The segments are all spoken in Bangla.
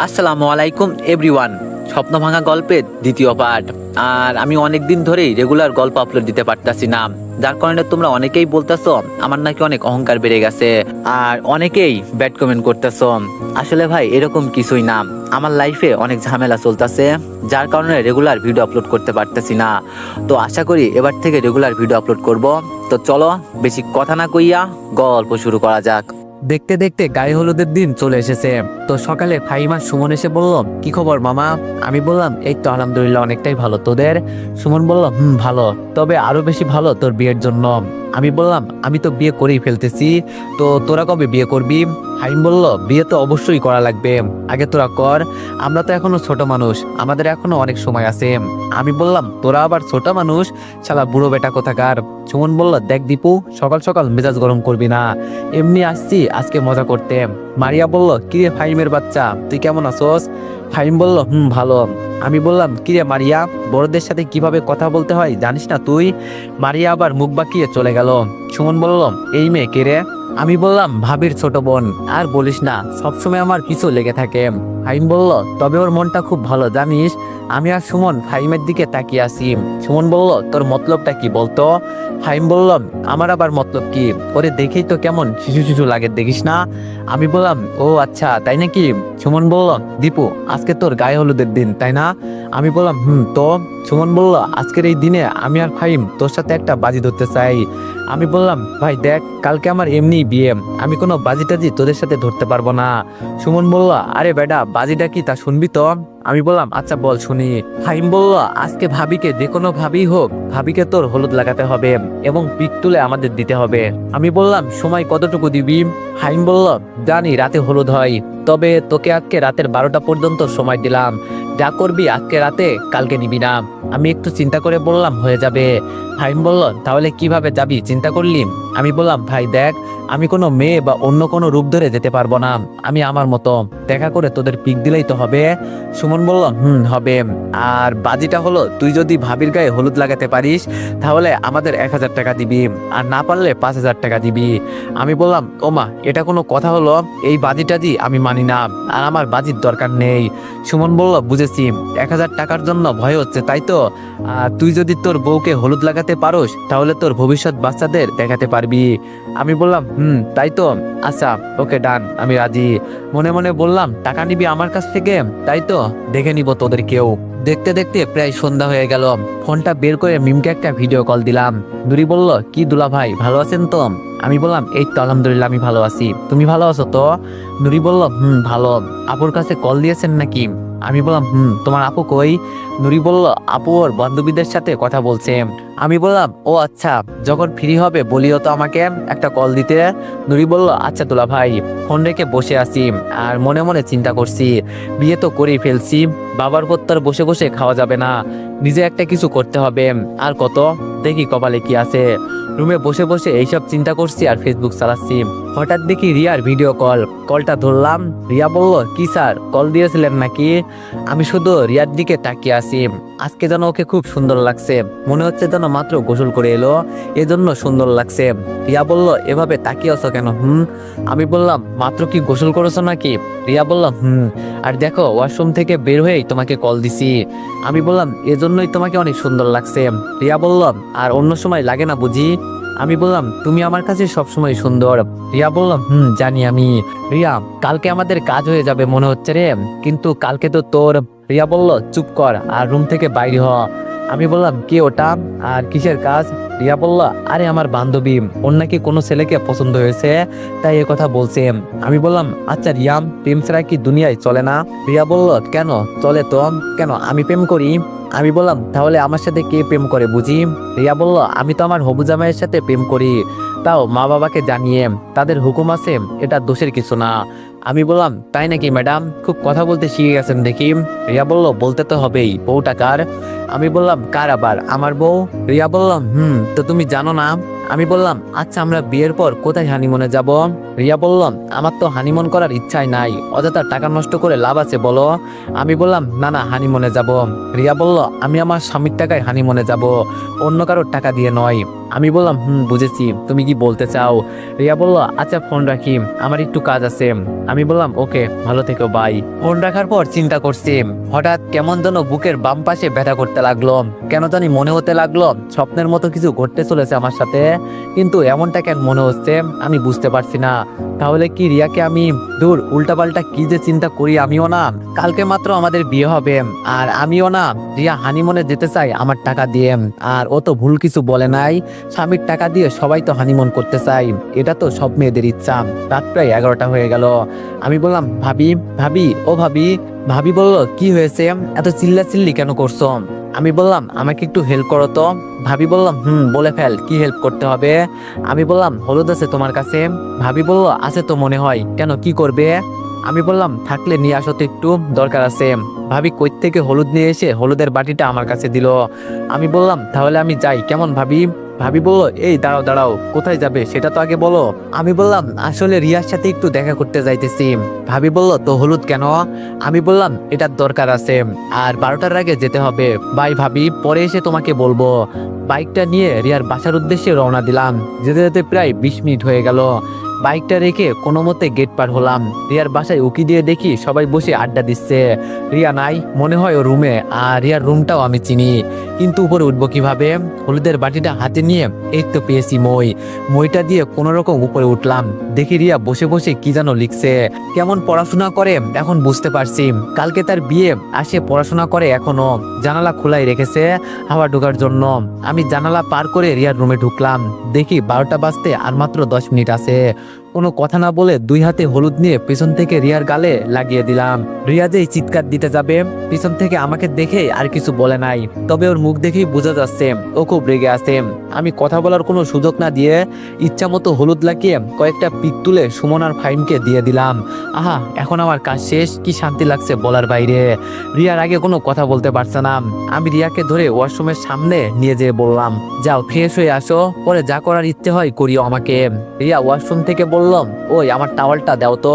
আসসালামু আলাইকুম, এভরিওয়ান। স্বপ্ন ভাঙা গল্পের দ্বিতীয় পার্ট আর আমি অনেক দিন ধরেই রেগুলার গল্প আপলোড দিতে পারতাছি না। যার কারণে তোমরা অনেকেই বলতেছো, আমার নাকি অনেক অহংকার বেড়ে গেছে। আর অনেকেই ব্যাড কমেন্ট করতেছো, আসলে ভাই, এরকম কিছুই না। আমার লাইফে অনেক ঝামেলা চলতেছে, যার কারণে রেগুলার ভিডিও আপলোড করতে পারতেছি না। তো আশা করি এবার থেকে রেগুলার ভিডিও আপলোড করব। তো চলো, বেশি কথা না কইয়া গল্প শুরু করা যাক। দেখতে দেখতে গায়ে হলুদের দিন চলে এসেছে। তো সকালে ফাইমা সুমন এসে বলল, কি খবর মামা? আমি বললাম, এই তো আলহামদুলিল্লাহ, অনেকটাই ভালো। তোদের? সুমন বলল, হুম, ভালো। তবে আরও বেশি ভালো তোর বিয়ের জন্য। আমি বললাম, আমি তো বিয়ে করেই ফেলতেছি, তো তোরা কবে বিয়ে করবি? হাইম বলল, বিয়ে তো অবশ্যই করা লাগবে। আগে তোরা কর, আমরা তো এখনও ছোট মানুষ, আমাদের এখনও অনেক সময় আছে। আমি বললাম, তোরা আবার ছোট মানুষ? শালা বুড়ো বেটা কোথাকার? সুমন বলল, দেখ দীপু, সকাল সকাল মেজাজ গরম করবি না। এমনি আসছি, আজকে মজা করতে। মারিয়া বলল, কিরে ফাইমের বাচ্চা, তুই কেমন আছোস? ফাইম বলল, হুম, ভালো। আমি বললাম, কিরে মারিয়া, বড়দের সাথে কীভাবে কথা বলতে হয় জানিস না তুই? মারিয়া আবার মুখ বাঁকিয়ে চলে গেল। সুমন বলল, এই মেয়ে কে রে? আমি বললাম, ভাবির ছোট বোন। আর বলিস না, সবসময় আমার পিছু লেগে থাকে। ফাইম বলল, তবে ওর মনটা খুব ভালো, জানিস? আমি আর সুমন ফাইমের দিকে তাকিয়ে আছি। সুমন বলল, তোর মতলবটা কি বলতো? ফাইম বলল, আমার আবার মতলব কি? ওরে দেখেই তো কেমন শিশু শিশু লাগে, দেখিস না? আমি বললাম, ও আচ্ছা তাই নাকি? সুমন বলল, দীপু, আজকে তোর গায়ে হলুদের দিন, তাই না? আমি বললাম, হুম, তো? সুমন বলল, আজকের এই দিনে আমি আর ফাইম তোর সাথে একটা বাজি ধরতে চাই। আমি বললাম, ভাই, দেখ, কালকে আমার এমনি বিয়ে। আমি কোনো বাজি টাজি তোদের সাথে ধরতে পারব না। সুমন বলল, আরে বেটা, বাজিটা কি তা শুনবি তো? আমি বললাম আচ্ছা বল, শুনি। ফাইম বলল, আজকে ভাবিকে যে কোনো ভাবি হোক, ভাবিকে তোর হলুদ লাগাতে হবে এবং পিক তুলে আমাদের দিতে হবে। আমি বললাম, সময় কতটুকু দিবি? হাইম বলল, জানি, রাতে হলুদ হয়। তবে তোকে আজকে রাতের বারোটা পর্যন্ত সময় দিলাম। যা করবি আজকে রাতে, কালকে নিবি না। আমি একটু চিন্তা করে বললাম, হয়ে যাবে। হাইম বলল, তাহলে কীভাবে যাবি? চিন্তা করলি? আমি বললাম, ভাই, দেখ, আমি কোনো মেয়ে বা অন্য কোনো রূপ ধরে যেতে পারব না। আমি আমার মতো। দেখা করে তোদের পিক দিলেই তো হবে। সুমন বলল, হুম, হবে। আর বাজিটা হলো, তুই যদি ভাবির গায়ে হলুদ লাগাতে পারিস, তাহলে আমাদের এক হাজার টাকা দিবি। আর না পারলে পাঁচ হাজার টাকা দিবি। আমি বললাম ওমা এটা কোনো কথা হলো? এই বাজিটা দি আমি মানি না। আর আমার বাজির দরকার নেই। সুমন বলল, বুঝেছি। এক হাজার টাকার জন্য ভয় হচ্ছে, তাই তো? তুই যদি তোর বউকে হলুদ লাগাতে পারোস, তাহলে তোর ভবিষ্যৎ বাচ্চাদের দেখাতে পারবি। আমি বললাম, হুম, তাই তো। আচ্ছা ওকে, ডান, আমি রাজি। মনে মনে বললাম, টাকা নিবি আমার কাছ থেকে? তাই তো, দেখে নিব তোদের কেউ দেখতে দেখতে প্রায় সন্ধ্যা হয়ে গেল। ফোনটা বের করে মিমকে একটা ভিডিও কল দিলাম। নুরি বলল, কি দুলা ভাই, ভালো আছেন তো? আমি বললাম, এই তো, আলহামদুলিল্লাহ, আমি ভালো আছি। তুমি ভালো আছো তো? নুরি বলল, হুম, ভালো। আপুর কাছে কল দিয়েছেন নাকি? আমি বললাম, হুম, তোমার আপু কই? নুরি বলল, আপু ওর বান্ধবীদের সাথে কথা বলছে। আমি বললাম, ও আচ্ছা যখন ফ্রি হবে বলিও তো আমাকে একটা কল দিতে। নুরি বলল আচ্ছা দুলা ভাই, ফোন রেখে বসে আছি আর মনে মনে চিন্তা করছি। বিয়ে তো করেই ফেলছি, বাবার আর বসে বসে খাওয়া যাবে না। নিজে একটা কিছু করতে হবে। আর কত? দেখি কপালে কি আছে। রুমে বসে বসে এইসব চিন্তা করছি আর ফেসবুক চালাচ্ছি। হঠাৎ দেখি রিয়ার ভিডিও কল। কলটা ধরলাম। রিয়া বলল, কি স্যার, কল দিয়েছিলেন নাকি? আমি শুধু রিয়ার দিকে তাকিয়ে আছি। আজকে যেন ওকে খুব সুন্দর লাগছে। মনে হচ্ছে যেন মাত্র গোসল করে এলো। এজন্য সুন্দর লাগছে। রিয়া বলল, এভাবে তাকিয়ে আছো কেন, হুম? আমি বললাম, মাত্র কি গোসল করেছ নাকি? রিয়া বলল, হুম। আর দেখো, ওয়াশরুম থেকে বের হয়েই তোমাকে কল দিছি। আমি বললাম, এজন্যই তোমাকে অনেক সুন্দর লাগছে। রিয়া বলল, আর অন্য সময় লাগে না বুঝি? আমি বললাম, তুমি আমার কাছে সবসময় সুন্দর। রিয়া বললাম হুম, জানি আমি। রিয়া, কালকে আমাদের কাজ হয়ে যাবে মনে হচ্ছে রে, কিন্তু কালকে তো তোর, রিয়া বলল, চুপ কর আর রুম থেকে বাইরে হ। আমি বললাম, কে ওটা? আর কিসের কাজ? রিয়া বলল, আরে আমার বান্ধবী, ওর নাকি কোনো ছেলেকে পছন্দ হয়েছে, তাই এ কথা বলছে। আমি বললাম আচ্ছা রিয়াম প্রেম ছাড়া কি দুনিয়ায় চলে না? রিয়া বলল, কেন? চলে তো। কেন? আমি প্রেম করি। আমি বললাম, তাহলে আমার সাথে কে প্রেম করে বুঝি? রিয়া বলল, আমি তো আমার হবু জামাইয়ের সাথে প্রেম করি। তাও মা বাবাকে জানিয়ে তাদের হুকুম আছে, এটা দোষের কিছু না। আমি বললাম, তাই নাকি ম্যাডাম? খুব কথা বলতে শিখে গেছেন দেখি। রিয়া বলল, বলতে তো হবেই। বউটা কার? আমি বললাম কার আবার? আমার বউ? রিয়া বললাম হুম তো তুমি জানো না? আমি বললাম আচ্ছা আমরা বিয়ের পর কোথায় হানিমুনে যাব? রিয়া বললাম আমার তো হানিমুন করার ইচ্ছাই নাই। অযথা টাকা নষ্ট করে লাভ আছে, বলো। আমি বললাম, না না হানিমুনে যাব। রিয়া বলল, আমি আমার স্বামীর টাকায় হানিমুনে যাব, অন্য কারোর টাকা দিয়ে নয়। আমি বললাম, হুম, বুঝেছি। তুমি কি বলতে চাও? রিয়া বলল আচ্ছা ফোন রাখি। আমার একটু কাজ আছে। আমি বললাম, ওকে, ভালো থেকো বাই ফোন রাখার পর চিন্তা করছি, হঠাৎ কেমন যেন বুকের বাম পাশে ব্যথা করতে লাগল। কেন জানি মনে হতে লাগল, স্বপ্নের মতো কিছু ঘটতে চলেছে আমার সাথে। কিন্তু এমনটা কেন মনে হচ্ছে? আমি বুঝতে পারছি না। তাহলে কি রিয়াকে আমি? দূর উল্টাপাল্টা কি যে চিন্তা করি আমিও না। কালকে মাত্র আমাদের বিয়ে হবে। আর আমিও না। রিয়া হানিমনে যেতে চাই আমার টাকা দিয়ে। আর ও তো ভুল কিছু বলে নাই। স্বামীর টাকা দিয়ে সবাই তো হানিমন করতে চাই এটা তো সব মেয়েদের ইচ্ছা। রাত প্রায় এগারোটা হয়ে গেল। আমি বললাম, ভাবি ভাবি, ও ভাবি ভাবি বলল, কি হয়েছে? এত চিল্লা চিল্লি কেন করছ? আমি বললাম, আমাকে একটু হেল্প করো তো। ভাবি বললাম, হুম, বলে ফেল, কি হেল্প করতে হবে? আমি বললাম, হলুদ আছে তোমার কাছে? ভাবি বলল, আছে তো মনে হয়, কেন, কি করবে? আমি বললাম, থাকলে নিয়ে আসো তো একটু, দরকার আছে। ভাবি কই থেকে হলুদ নিয়ে এসে হলুদের বাটিটা আমার কাছে দিল। আমি বললাম, তাহলে আমি যাই, কেমন ভাবি? ভাবি বলল এই, দাঁড়াও দাঁড়াও, কোথায় যাবে? সেটা তো আগে বলো। আমি বললাম, আসলে রিয়ার সাথে একটু দেখা করতে যাইতেছি। ভাবি বলল, তো হলুদ কেন? আমি বললাম, এটার দরকার আছে, আর বারোটার আগে যেতে হবে। ভাই, ভাবি, পরে এসে তোমাকে বলব। বাইকটা নিয়ে রিয়ার বাসার উদ্দেশ্যে রওনা দিলাম। যেতে যেতে প্রায় বিশ মিনিট হয়ে গেল। বাইকটা রেখে কোনো মতে গেট পার হলাম। রিয়ার বাসায় উকি দিয়ে দেখি সবাই বসে আড্ডা দিচ্ছে। রিয়া নাই, মনে হয় ও রুমে, আর রিয়ার রুমটাও আমি চিনি। কিন্তু উপরে উঠবো কীভাবে? হলুদের বাটিটা হাতে নিয়ে এই তো পেয়েছি মই। মইটা দিয়ে কোনো রকম উপরে উঠলাম। দেখি রিয়া বসে বসে কি যেন লিখছে। কেমন পড়াশোনা করে? এখন বুঝতে পারছি। কালকে তার বিয়ে, আসে পড়াশোনা করে এখনও। জানালা খোলাই রেখেছে হাওয়া ঢোকার জন্য। আমি জানালা পার করে রিয়ার রুমে ঢুকলাম। দেখি বারোটা বাজতে আর মাত্র দশ মিনিট আছে। কোনো কথা না বলে দুই হাতে হলুদ নিয়ে পেছন থেকে রিয়ার গালে লাগিয়ে দিলাম। রিয়া যেই চিৎকার দিতে যাবে। পিছন থেকে আমাকে দেখে আর কিছু বলে নাই। তবে ওর মুখ দেখেই বোঝা যাচ্ছে, ও খুব রেগে আছে। আমি কথা বলার কোনো সুযোগ না দিয়ে ইচ্ছা মতো হলুদ লাগিয়ে কয়েকটা পিক তুলে সুমন আর ফাইমকে দিয়ে দিলাম। আহা, এখন আমার কাজ শেষ, কি শান্তি লাগছে বলার বাইরে। রিয়ার আগে কোনো কথা বলতে পারছে না। আমি রিয়াকে ধরে ওয়াশরুমের সামনে নিয়ে যেয়ে বললাম, যাও, ফ্রেশ হয়ে আসো। পরে যা করার ইচ্ছে হয় করিও আমাকে। রিয়া ওয়াশরুম থেকে বললাম ওই, আমার টাওয়ালটা দাও তো।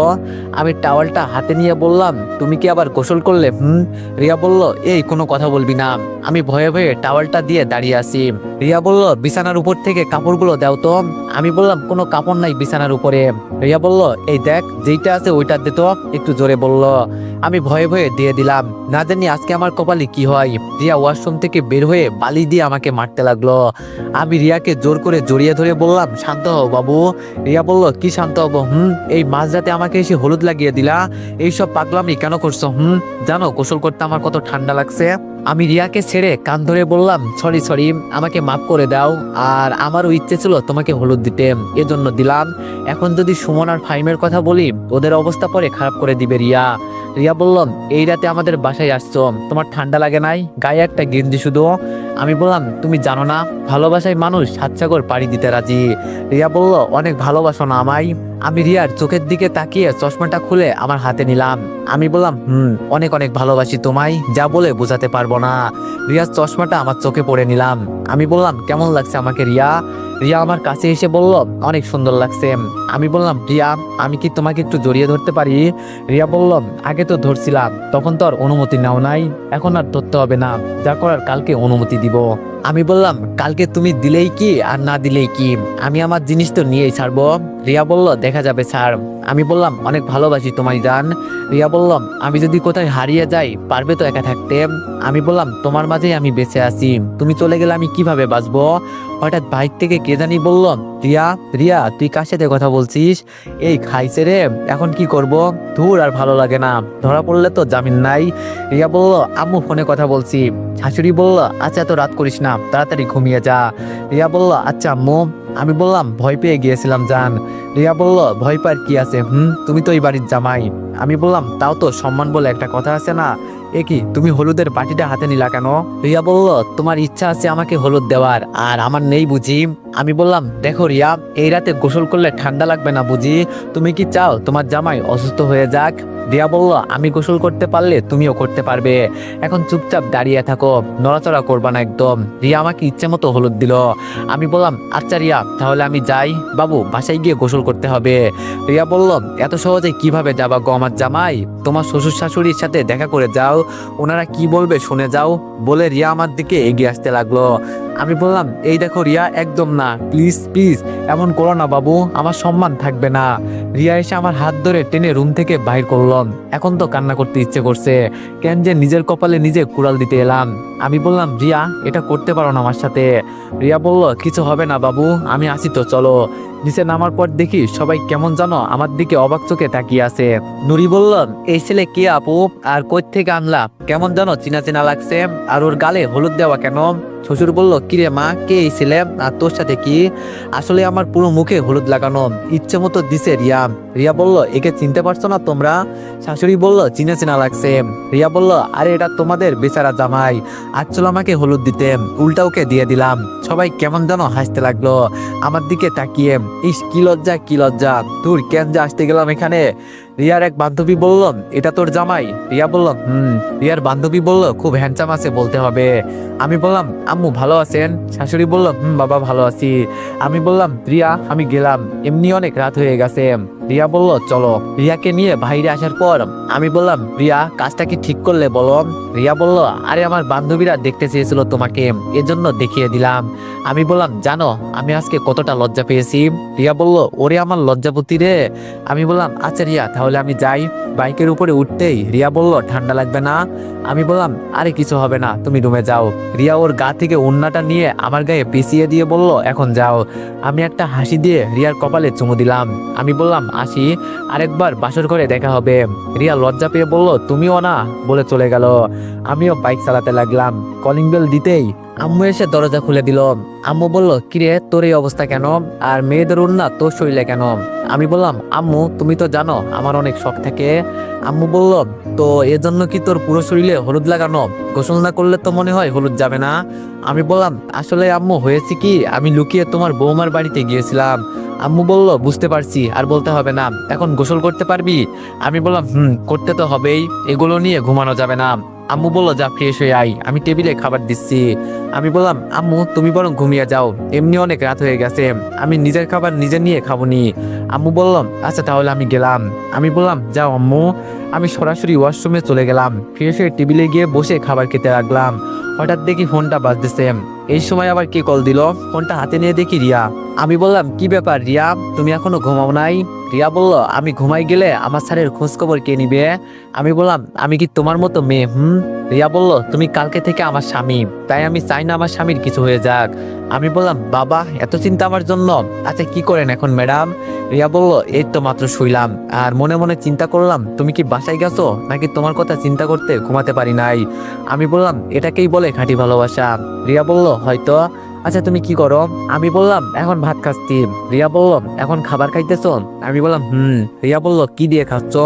আমি টাওয়ালটা হাতে নিয়ে বললাম তুমি কি আবার গোসল করলে? হুম? রিয়া বলল, এই, কোনো কথা বলবি না। আমি ভয়ে ভয়ে টাওয়ালটা দিয়ে দাঁড়িয়ে আছি। রিয়া বলল, বিছানার উপর থেকে কাপড়গুলো দাও তো। আমি বললাম, কোনো কাপড় নাই বিছানার উপরে। রিয়া বলল, এই দেখ, যেইটা আছে ওইটা দে তো। একটু জোরে বলল আমি ভয়ে ভয়ে দিয়ে দিলাম। না জানি আজকে আমার কপালে কি হয়। রিয়া ওয়াশরুম থেকে বের হয়ে বালি দিয়ে আমাকে মারতে লাগল। আমি রিয়াকে জোর করে জড়িয়ে ধরে বললাম, শান্ত হও বাবু। রিয়া বলল, কি শান্ত হব, হুম? এই মাঝরাতে আমাকে এসে হলুদ লাগিয়ে দিলা। এইসব পাগলামি কেন করছ, হুম? জানো, গোসল করতে আমার কত ঠান্ডা লাগছে। আমি রিয়াকে ছেড়ে কান ধরে বললাম, সরি সরি, আমাকে মাফ করে দাও। আর আমারও ইচ্ছে ছিল তোমাকে হলুদ দিতে, এজন্য দিলাম। এখন যদি সুমন আর ফাইমের কথা বলি, ওদের অবস্থা পরে খারাপ করে দিবে রিয়া। রিয়া বললাম, এই রাতে আমাদের বাসায় আসছো। তোমার ঠান্ডা লাগে নাই? গায়ে একটা গেঞ্জি শুধু? আমি বললাম, তুমি জানো না, ভালোবাসায় মানুষ সাতসাগর পাড়ি দিতে রাজি। রিয়া বলল, অনেক ভালোবাসো না আমায়। আমি রিয়ার চোখের দিকে তাকিয়ে চশমাটা খুলে আমার হাতে নিলাম। আমি বললাম, হুম, অনেক অনেক ভালোবাসি তোমায়, যা বলে বোঝাতে পারব না। রিয়ার চশমাটা আমার চোখে পড়ে নিলাম। আমি বললাম, কেমন লাগছে আমাকে রিয়া? রিয়া আমার কাছে এসে বলল, অনেক সুন্দর লাগছে। আমি বললাম, রিয়া, আমি কি তোমাকে একটু জড়িয়ে ধরতে পারি? রিয়া বলল, আগে তো ধরছিলাম, তখন তো আর অনুমতি নাও নাই। এখন আর ধরতে হবে না, যা করার কালকে অনুমতি দিব। আমি বললাম, কালকে তুমি দিলেই কি আর না দিলেই কি? আমি আমার জিনিস তো নিয়েই ছাড়বো। রিয়া বলল, দেখা যাবে, স্যার। আমি বললাম, অনেক ভালোবাসি তোমায়, জান। রিয়া বললাম আমি যদি কোথায় হারিয়ে যাই, পারবে তো একা থাকতে? আমি বললাম, তোমার মাঝেই আমি বেঁচে আছি। তুমি চলে গেলে আমি কীভাবে বাঁচবো? হঠাৎ বাইক থেকে কে জানি বলল, রিয়া রিয়া, তুই কার সাথে কথা বলছিস? এই, খাইছে রে, এখন কি করব? ধুর, আর ভালো লাগে না। ধরা পড়লে তো জামিন নাই। রিয়া বলল, আম্মু ফোনে কথা বলছি। শাশুড়ি বলল আচ্ছা এত রাত করিস না, তাড়াতাড়ি ঘুমিয়ে যা। রিয়া বলল আচ্ছা আম্মু। আমি বললাম, ভয় পেয়ে গিয়েছিলাম, জান। রিয়া বলল, ভয় পার কি আছে? হুম, তুমি তো এই বাড়ির জামাই। আমি বললাম, তাও তো সম্মান বলে একটা কথা আছে না? এ কি, তুমি হলুদের বাটিটা হাতে নিলা কেন? রিয়া বলল, তোমার ইচ্ছা আছে আমাকে হলুদ দেওয়ার, আর আমার নেই বুঝি। আমি বললাম, দেখো রিয়া, এই রাতে গোসল করলে ঠান্ডা লাগবে না বুঝি? তুমি কি চাও তোমার জামাই অসুস্থ হয়ে যাক? রিয়া বলল, আমি গোসল করতে পারলে তুমিও করতে পারবে। এখন চুপচাপ দাঁড়িয়ে থাকো, নড়াচড়া করবা না একদম। রিয়া আমাকে ইচ্ছে মতো হলুদ দিল। আমি বললাম আচ্ছা রিয়া, তাহলে আমি যাই। বাবু, বাসায় গিয়ে গোসল করতে হবে। রিয়া বলল, এত সহজে কীভাবে যাবা গো আমার জামাই? তোমার শ্বশুর শাশুড়ির সাথে দেখা করে যাও। ওনারা কি বলবে শুনে যাও। বলে রিয়া আমার দিকে এগিয়ে আসতে লাগল। আমি বললাম, এই দেখো রিয়া, একদম না প্লিজ প্লিজ এমন করো না বাবু, আমার সম্মান থাকবে না। রিয়া এসে আমার হাত ধরে টেনে রুম থেকে বাইর করলাম এখন তো কান্না করতে ইচ্ছে করছে, কেন যে নিজের কপালে নিজে কুড়াল দিতে এলাম। আমি বললাম, রিয়া, এটা করতে পারো না আমার সাথে। রিয়া বলল, কিছু হবে না বাবু, আমি আসি তো, চলো। নিচে নামার পর দেখি সবাই কেমন জানো আমার দিকে অবাক চোখে তাকিয়ে আছে। নুরি বলল, এই ছেলে কে আপু, আর কই থেকে আনলা? কেমন জানো চিনা চিনা লাগছে, আর ওর গালে হলুদ দেওয়া কেন? শ্বশুর বলল, কিরে মা, কে এই ছেলে? আর তোর সাথে কি? আসলে আমার পুরো মুখে হলুদ লাগানো। ইচ্ছে মতো দিছে রিয়া। রিয়া বলল, একে চিনতে পারছ না তোমরা? শাশুড়ি বলল চিনে চিনা লাগছে। রিয়া বলল, আরে, এটা তোমাদের বেচারা জামাই। আজ চলো আমাকে হলুদ দিতে। উল্টা ওকে দিয়ে দিলাম। সবাই কেমন যেন হাসতে লাগল। আমার দিকে তাকিয়ে, ইস, কি লজ্জা কি লজ্জা। তোর কেন যে আসতে গেলাম এখানে? রিয়ার এক বান্ধবী বলল, এটা তোর জামাই? রিয়া বলল, হুম। রিয়ার বান্ধবী বলল, খুব হ্যান্ডসাম আছে বলতে হবে। আমি বললাম, আম্মু ভালো আছেন? শাশুড়ি বলল, হুম, বাবা ভালো আছি। আমি বললাম, রিয়া, আমি গেলাম। এমনি অনেক রাত হয়ে গেছে। রিয়া বলল, চলো। রিয়াকে নিয়ে বাইরে আসার পর আমি বললাম, রিয়া, কাজটা কি ঠিক করলে বলো? রিয়া বলল, আরে, আমার বান্ধবীরা দেখতে চেয়েছিল তোমাকে, এজন্য দেখিয়ে দিলাম। আমি বললাম, জানো, আমি আজকে কতটা লজ্জা পেয়েছি? রিয়া বলল, ওরে, আমার লজ্জাপতি রে। আমি বললাম আচ্ছা রিয়া, তাহলে আমি যাই। বাইকের উপরে উঠতেই রিয়া বলল, ঠান্ডা লাগবে না? আমি বললাম, আরে, কিছু হবে না, তুমি রুমে যাও। রিয়া ওর গা থেকে উন্নাটা নিয়ে আমার গায়ে পিছিয়ে দিয়ে বলল, এখন যাও। আমি একটা হাসি দিয়ে রিয়ার কপালে চুমু দিলাম। আমি বললাম, আসি, আরেকবার বাসর করে দেখা হবে। রিয়া লজ্জা পেয়ে বলল, তুমিও না? বলে চলে গেল। আমিও বাইক চালাতে লাগলাম। কলিং বেল দিতেই আম্মু এসে দরজা খুলে দিল। আম্মু বলল, কিরে, তোর এই অবস্থা কেন? আর মেয়েদের উন্না তোর শরীরে কেন? আমি বললাম, আম্মু, তুমি তো জানো, আমার অনেক শখ থাকে। আম্মু বলল, তো এজন্য কি তোর পুরো শরীরে হলুদ লাগানো? গোসল না করলে তো মনে হয় হলুদ যাবে না? আমি বললাম, আসলে আম্মু, হয়েছে কি? আমি লুকিয়ে তোমার বৌমার বাড়িতে গিয়েছিলাম। আম্মু বলল, বুঝতে পারছি, আর বলতে হবে না। এখন গোসল করতে পারবি? আমি বললাম, হুম, করতে তো হবেই। এগুলো নিয়ে ঘুমানো যাবে না। আম্মু বলল, যা ফ্রেশ হয়ে আই আমি টেবিলে খাবার দিচ্ছি। আমি বললাম, আম্মু, তুমি বরং ঘুমিয়ে যাও। এমনি অনেক রাত হয়ে গেছে। আমি নিজের খাবার নিজে নিয়ে খাবনি। আম্মু বললাম আচ্ছা তাহলে আমি গেলাম। আমি বললাম, যাও আম্মু। আমি সরাসরি ওয়াশরুমে চলে গেলাম। ফ্রেশ হয়ে টেবিলে গিয়ে বসে খাবার খেতে লাগলাম। হঠাৎ দেখি ফোনটা বাজতেছে। এই সময় আবার কে কল দিল? ফোনটা হাতে নিয়ে দেখি রিয়া। আমি বললাম, কি ব্যাপার রিয়া? তুমি এখনও ঘুমাও নাই? রিয়া বলল, আমি ঘুমাই গেলে আমার স্যারের খোঁজ খবর কে নিবে? আমি বললাম, আমি কি তোমার মতো মেয়ে, হুম? রিয়া বলল, তুমি কালকে থেকে আমার স্বামী, তাই আমি চাই না আমার স্বামীর কিছু হয়ে যাক। আমি বললাম, বাবা, এত চিন্তা আমার জন্য। আচ্ছা কি করেন এখন, ম্যাডাম? রিয়া বলল, এই তো মাত্র শুইলাম। আর মনে মনে চিন্তা করলাম, তুমি কি বাসায় গেছো? নাকি তোমার কথা চিন্তা করতে ঘুমাতে পারি নাই? আমি বললাম, এটাকেই বলে খাঁটি ভালোবাসা। রিয়া বলল হয়তো। আচ্ছা তুমি কি করো? আমি বললাম, এখন ভাত খাচ্ছি। রিয়া বলল, এখন খাবার খাইতেছ? আমি বললাম, হুম। রিয়া বলল, কি দিয়ে খাচ্ছ?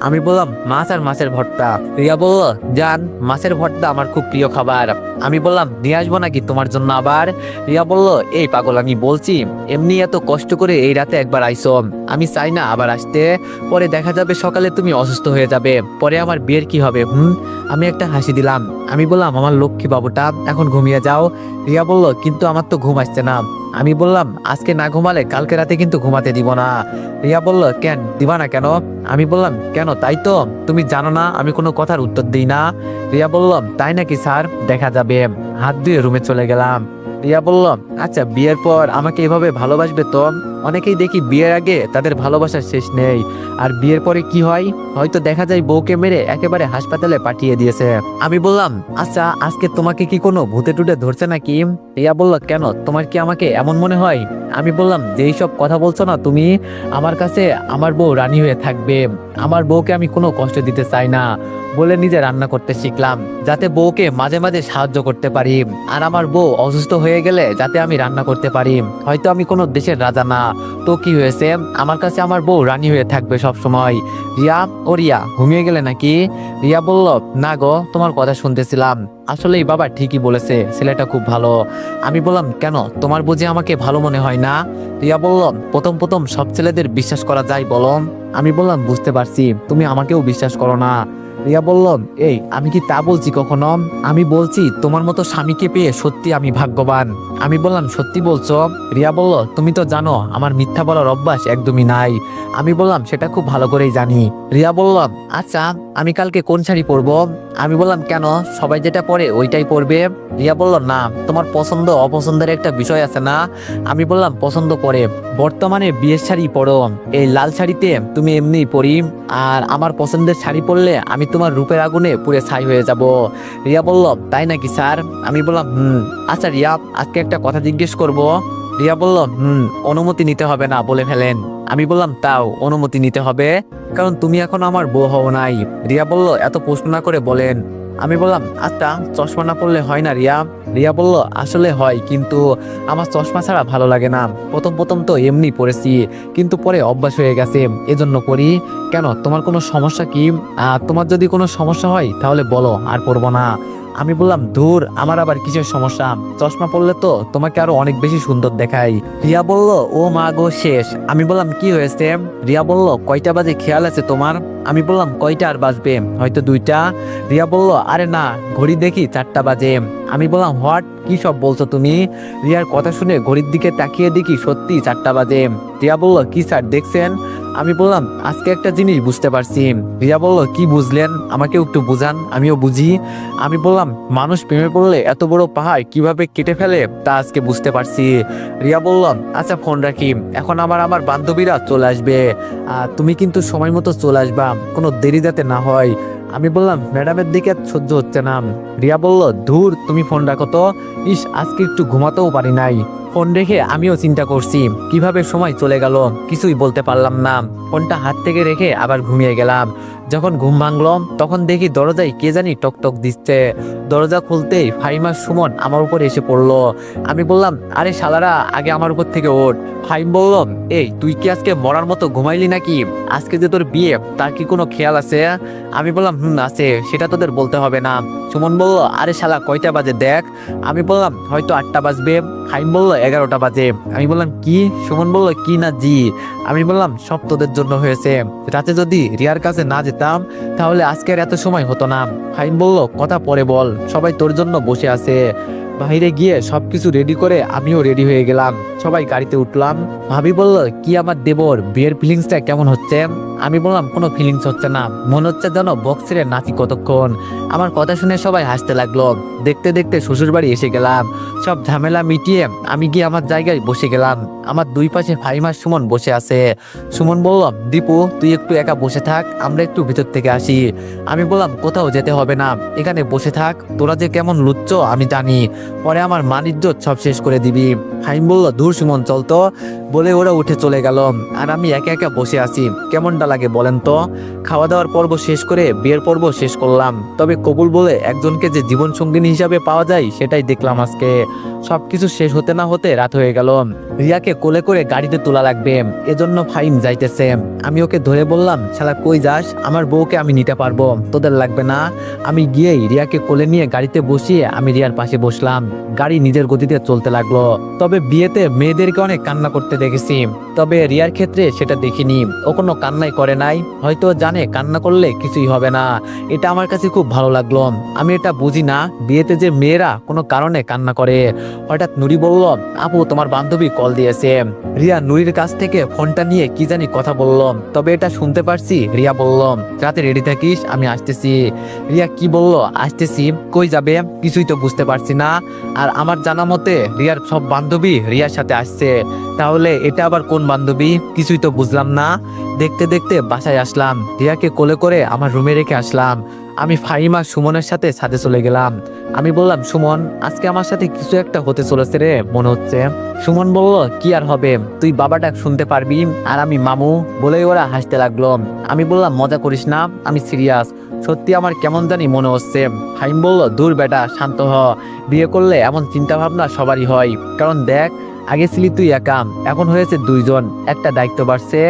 আমি বললাম, মাছ আর মাছের ভর্তা। রিয়া বলল, জান, মাছের ভর্তা আমার খুব প্রিয় খাবার। আমি বললাম, নিয়ে আসব নাকি তোমার জন্য আবার? রিয়া বলল, এই পাগল, আমি বলছি, এমনি এত কষ্ট করে এই রাতে একবার আইসো। আমি চাই না আবার আসতে। পরে দেখা যাবে সকালে তুমি অসুস্থ হয়ে যাবে। পরে আমার বিয়ের কি হবে, হুম? আমি একটা হাসি দিলাম। আমি বললাম, আমার লক্ষ্মী বাবুটা, এখন ঘুমিয়ে যাও। রিয়া বলল, কিন্তু আমার তো ঘুম আসছে না। আমি বললাম, আজকে না ঘুমালে কালকে রাতে কিন্তু ঘুমাতে দিব না। রিয়া বলল, কেন? দিবা না কেন? আমি বললাম, কেন? তাই তো। তুমি জানো না, আমি কোনো কথার উত্তর দিই না। রিয়া বললাম তাই নাকি, স্যার? দেখা যাবে। হাত দিয়ে রুমে চলে গেলাম। রিয়া বলল আচ্ছা বিয়ের পর আমাকে এভাবে ভালোবাসবে তো? অনেকেই দেখি বিয়ের আগে তাদের ভালোবাসার শেষ নেই। আর বিয়ের পরে কি হয়? হয়তো দেখা যায় বউকে মেরে একেবারে হাসপাতালে পাঠিয়ে দিয়েছে। আমি বললাম আচ্ছা আজকে তোমাকে কি কোনো ভূতে টুটে ধরছে নাকি? রিয়া বলল, কেন? তোমার কি আমাকে এমন মনে হয়? আমি বললাম, যেই সব কথা বলছো না তুমি, আমার কাছে আমার বউ রানী হয়ে থাকবে। আমার বউকে আমি কোনো কষ্ট দিতে চাই না। বলে নিজে রান্না করতে শিখলাম, যাতে বউকে মাঝে মাঝে সাহায্য করতে পারি। আর আমার বউ অসুস্থ হয়ে গেলে যাতে আমি রান্না করতে পারি। হয়তো আমি কোনো দেশের রাজা না। তো কি হয়েছে? আমার কাছে আমার বউ রানী হয়ে থাকবে সব সময় রিয়া, ও রিয়া, ঘুমিয়ে গেলে নাকি? রিয়া বলল, না গো, তোমার কথা শুনতেছিলাম। আসলেই বাবা ঠিকই বলেছে, ছেলেটা খুব ভালো। আমি বললাম, কেন? তোমার বুঝি আমাকে ভালো মনে হয় না? রিয়া বলল, প্রথম প্রথম সব ছেলেদের বিশ্বাস করা যায় বলো। আমি বললাম, বুঝতে পারছি। তুমি আমাকেও বিশ্বাস করো না। রিয়া বলল, এই, আমি কি তা বলছি কখনো? আমি বলছি, তোমার মতো স্বামীকে পেয়ে সত্যি আমি ভাগ্যবান। আমি বললাম, সত্যি বলছো? রিয়া বলল, তুমি তো জানো, আমার মিথ্যা বলার অভ্যাস একদমই নাই। আমি বললাম, সেটা খুব ভালো করেই জানি। রিয়া বলল আচ্ছা আমি কালকে কোন শাড়ি পরবো? আমি বললাম, কেন? সবাই যেটা পরে ওইটাই পরবে। রিয়া বলল, না, তোমার পছন্দ, অপছন্দের একটা বিষয় আছে না? আমি বললাম, পছন্দ করে বর্তমানে বিয়ের শাড়ি পরো। এই লাল শাড়িতে তুমি এমনি পরি, আর আমার পছন্দের শাড়ি পরলে আমি তোমার রূপের আগুনে পুড়ে ছাই হয়ে যাব। রিয়া বলল, তাই নাকি, স্যার? আমি বললাম, হুম। আচ্ছা রিয়া, আজকে একটা কথা জিজ্ঞেস করব। রিয়া বলল, হুম, অনুমতি নিতে হবে না, বলে ফেলেন। আমি বললাম, তাও অনুমতি নিতে হবে, কারণ তুমি এখন আমার বউ হও নাই। রিয়া বলল, এত প্রশ্ন না করে বলেন। আমি বললাম আচ্ছা চশমা না পড়লে হয় না রিয়া। রিয়া বলল, আসলে হয়, কিন্তু আমার চশমা ছাড়া ভালো লাগে না। প্রথম প্রথম তো এমনি পড়েছি কিন্তু পরে অভ্যাস হয়ে গেছে, এজন্য পড়ি কেন, তোমার কোনো সমস্যা কি? তোমার যদি কোনো সমস্যা হয়, তাহলে বলো, আর পড়ব না। আমি বললাম, ধুর, আমার আবার কিসের সমস্যা? চশমা পড়লে তো তোমাকে আরও অনেক বেশি সুন্দর দেখাই। রিয়া বলল, ও মা গো, শেষ। আমি বললাম, কি হয়েছে? রিয়া বলল, কয়টা বাজে খেয়াল আছে তোমার? আমি বললাম, কয়টা আর বাজবে? হয়তো দুইটা? রিয়া বলল, আরে না, ঘড়ি দেখি চারটা বাজে। আমি বললাম, হোয়াট? কি সব বলছো তুমি? রিয়ার কথা শুনে ঘড়ির দিকে তাকিয়ে দেখি সত্যি চারটা বাজে। রিয়া বলল, কি স্যার, দেখছেন? আমি বললাম, আজকে একটা জিনিস বুঝতে পারছি। রিয়া বলল, কি বুঝলেন? আমাকে একটু বুঝান, আমিও বুঝি। আমি বললাম, মানুষ প্রেমে পড়লে এত বড় পাহাড় কীভাবে কেটে ফেলে, তা আজকে বুঝতে পারছি। রিয়া বলল আচ্ছা ফোন রাখি। এখন আমার আমার বান্ধবীরা চলে আসবে। তুমি কিন্তু সময় মতো চলে আসবা। কোনো দেরি যাতে না হয়। আমি বললাম, ম্যাডামের দিকে সহ্য হচ্ছে না। রিয়া বলল, ধুর, তুমি ফোন রাখো তো। ইস, আজকে একটু ঘুমাতেও পারি নাই। ফোন রেখে আমিও চিন্তা করছি, কীভাবে সময় চলে গেল? কিছুই বলতে পারলাম না। ফোনটা হাত থেকে রেখে আবার ঘুমিয়ে গেলাম। যখন ঘুম ভাঙলো তখন দেখি দরজায় কে জানি টকটক দিচ্ছে। দরজা খুলতেই ফাইমা সুমন আমার উপর এসে পড়ল। আমি বললাম, আরে শালারা, আগে আমার উপর থেকে ওঠ। ফাইম বলল, এই, তুই কি আজকে মরার মতো ঘুমাইলি নাকি? আজকে যে তোর বিয়ে, তার কি কোনো খেয়াল আছে? আমি বললাম, হুম, আছে, সেটা তোদের বলতে হবে না। সুমন বলল, আরে শালা, কয়টা বাজে দেখ? আমি বললাম, হয়তো আটটা বাজবে। ফাইম বলল এগারোটা বাজে। আমি বললাম, কি? সুমন বলল, কি না জি? আমি বললাম, সব তোদের জন্য হয়েছে। রাতে যদি রিয়ার কাছে না যেতাম, তাহলে আজকের এত সময় হতো না। ফাইন বলল, কথা পরে বল, সবাই তোর জন্য বসে আছে। বাইরে গিয়ে সবকিছু রেডি করে আমিও রেডি হয়ে গেলাম। সবাই গাড়িতে উঠলাম। ভাবি বলল, কি আমার দেবর? বিয়ের ফিলিংসটা কেমন হচ্ছে? আমি বললাম, কোনো ফিলিংস হচ্ছে না। মনে হচ্ছে যেন বক্সের নাচি কতক্ষণ? আমার কথা শুনে সবাই হাসতে লাগল। দেখতে দেখতে শ্বশুরবাড়ি এসে গেলাম। সব ঝামেলা মিটিয়ে আমি গিয়ে আমার জায়গায় বসে গেলাম। আমার দুই পাশে ফাইমার সুমন বসে আছে। সুমন বলল দীপু, তুই একটু একা বসে থাক, আমরা একটু ভিতর থেকে আসি। আমি বললাম, কোথাও যেতে হবে না, এখানে বসে থাক, তোরা যে কেমন লুচ্ছ, আমি জানি। পরে আমার মানিজ্জত সব শেষ করে দিবি। হাইম বলল দূর সুমন, চল তো। বলে ওরা উঠে চলে গেল। আর আমি একা একা বসে আছি, কেমনটা লাগে বলেন তো? খাওয়া দাওয়ার পর্ব শেষ করে বিয়ের পর্ব শেষ করলাম। তবে কবুল বলে একজনকে যে জীবন সঙ্গিনী হিসাবে পাওয়া যায়, সেটাই দেখলাম আজকে। সবকিছু শেষ হতে না হতে রাত হয়ে গেল। রিয়াকে কোলে করে গাড়িতে তোলা লাগবে। এজন্য ফাইম যাইতেছে। আমি ওকে ধরে বললাম, শালা, কই যাস? আমার বউকে আমি নিতে পারব। তোদের লাগবে না। আমি গিয়েই রিয়াকে কোলে নিয়ে গাড়িতে বসিয়ে আমি রিয়ার পাশে বসলাম। গাড়ি নিজের গতিতে চলতে লাগল। তবে বিয়েতে মেয়েদেরকে অনেক কান্না করতে দেখেছি। তবে রিয়ার ক্ষেত্রে সেটা দেখিনি। ও কোনো কান্নাই করে নাই। হয়তো জানে কান্না করলে কিছুই হবে না। এটা আমার কাছে খুব ভালো লাগল। আমি এটা বুঝি না। বিয়েতে যে মেয়েরা কোনো কারণে কান্না করে। হঠাৎ নুরি বলল, আপু, তোমার বান্ধবী কল দিয়েছে। রিয়া নুরির কাছ থেকে ফোনটা নিয়ে কি জানি কথা বলল। তবে এটা শুনতে পারছি, রিয়া বলল, রাতে রেডি থাকিস, আমি আসতেছি। রিয়া কি বলল, আসতেছি, কই যাবে? কিছুই তো বুঝতে পারছি না। আর আমার জানা মতে, রিয়ার সব বান্ধবী রিয়ার সাথে আসছে। তাহলে এটা আবার কোন বান্ধবী? কিছুই তো বুঝলাম না। দেখতে দেখতে বাসায় আসলাম। রিয়াকে কোলে করে আমার রুমে রেখে আসলাম। আমি ফাহিমা সুমনের সাথে ছাদে চলে গেলাম। আমি বললাম, সুমন, আজকে আমার সাথে কিছু একটা হতে চলেছে রে, মনে হচ্ছে। সুমন বলল, কি আর হবে? তুই বাবা ডাক শুনতে পারবি আর আমি মামু। বলেই ওরা হাসতে লাগল। আমি বললাম, মজা করিস না, আমি সিরিয়াস। সত্যি আমার কেমন জানি মনে হচ্ছে। হাইম বলল, দূর বেটা, শান্ত হ। বিয়ে করলে এমন চিন্তা ভাবনা সবারই হয়। কারণ দেখ আগে ছিলি তুই একা এখন হয়েছে দুইজন, একটা দায়িত্ব বাড়ছে,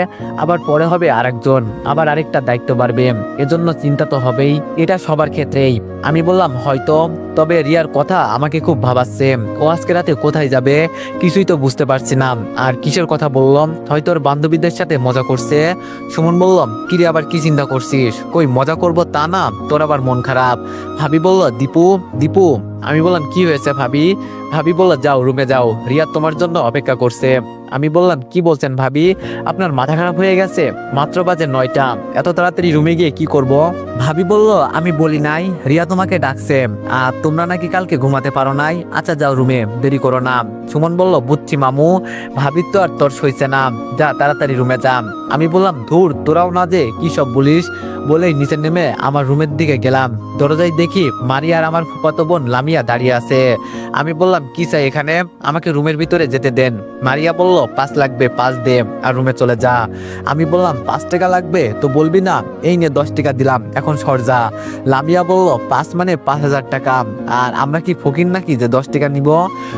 আবার পরে হবে আরেকজন, আবার আরেকটা দায়িত্ব বাড়বে, এজন্য চিন্তা তো হবেই, এটা সবার ক্ষেত্রেই। আমি বললাম, হয়তো। তবে রিয়ার কথা আমাকে খুব ভাবাচ্ছে। ও আজকে রাতে কোথায় যাবে? কিছুই তো বুঝতে পারছি না। আর কিসের কথা বললাম? হয়তো ওর বান্ধবীদের সাথে মজা করছে। সুমন বললাম, কিরে, আবার কি চিন্তা করছিস? কই, মজা করব তা না? তোর আবার মন খারাপ? ভাবি বলল, দীপু দীপু। আমি বললাম, কি হয়েছে ভাবি? ভাবি বলল, যাও, রুমে যাও। রিয়া তোমার জন্য অপেক্ষা করছে। আমি বললাম, কি বলছেন ভাবি? আপনার মাথা খারাপ হয়ে গেছে। মাত্র বাজে নয়টা। এত তাড়াতাড়ি রুমে গিয়ে কি করব? ভাবি বলল, আমি বলি নাই। রিয়া তোমাকে ডাকছে। আর তোমরা নাকি কালকে ঘুমাতে পারো নাই? আচ্ছা যাও রুমে। দেরি করো না। সুমন বলল, বুঝছি মামু। ভাবি তো আর তোর সইছে না। যা, তাড়াতাড়ি রুমে যা। আমি বললাম, ধুর, তোরাও না যে, কি সব বলিস? বলেই নিচে নেমে আমার রুমের দিকে গেলাম। দরজায় দেখি মারিয়া আর আমার ফুপাতো বোন লামিয়া দাঁড়িয়ে আছে। আমি বললাম, কি চাই এখানে? আমাকে রুমের ভিতরে যেতে দেন। মারিয়া বলল, পাঁচ লাগবে, পাঁচ দে আর রুমে চলে যা। আমি বললাম, পাঁচ টাকা লাগবে? তো বলবি না, এই নিয়ে দশ টাকা দিলাম, এখন সর যা। লামিয়া বলল, পাঁচ মানে পাঁচ হাজার টাকা। আর আমরা কি ফকির নাকি যে দশ টাকা নিব?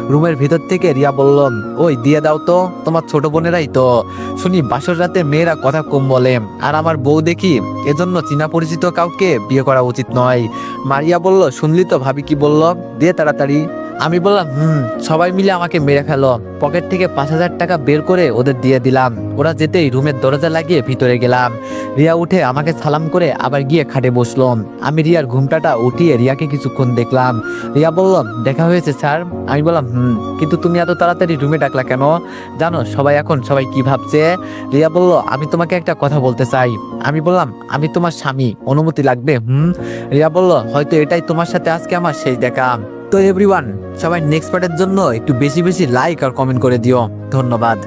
রুমের ভিতর থেকে রিয়া বলল, ওই, দিয়ে দাও তো, তোমার ছোট বোনেরাই তো। শুনি বাসর রাতে মেয়েরা কথা কম বলে। আর আমার বউ দেখি এজন্য চীনা পরিচিত কাউকে বিয়ে করা উচিত নয়। মারিয়া বলল, শুনলি তো, ভাবি কি বলল? দিয়ে তাড়াতাড়ি। আমি বললাম, হুম, সবাই মিলে আমাকে মেরে ফেলো। পকেট থেকে পাঁচ হাজার টাকা বের করে ওদের দিয়ে দিলাম। ওরা যেতেই রুমের দরজা লাগিয়ে ভিতরে গেলাম। রিয়া উঠে আমাকে সালাম করে আবার গিয়ে খাটে বসলাম আমি রিয়ার ঘুমটাটা উঠিয়ে রিয়াকে কিছুক্ষণ দেখলাম। রিয়া বলল, দেখা হয়েছে, স্যার। আমি বললাম, হুম, কিন্তু তুমি এত তাড়াতাড়ি রুমে ডাকলা কেন? জানো, সবাই এখন সবাই কি ভাবছে? রিয়া বলল, আমি তোমাকে একটা কথা বলতে চাই। আমি বললাম, আমি তোমার স্বামী, অনুমতি লাগবে? হুম। রিয়া বলল, হয়তো এটাই তোমার সাথে আজকে আমার সেই দেখা। তো এভরিওয়ান, সবাই নেক্সট পার্টের জন্য একটু বেশি বেশি লাইক আর কমেন্ট করে দিও। ধন্যবাদ।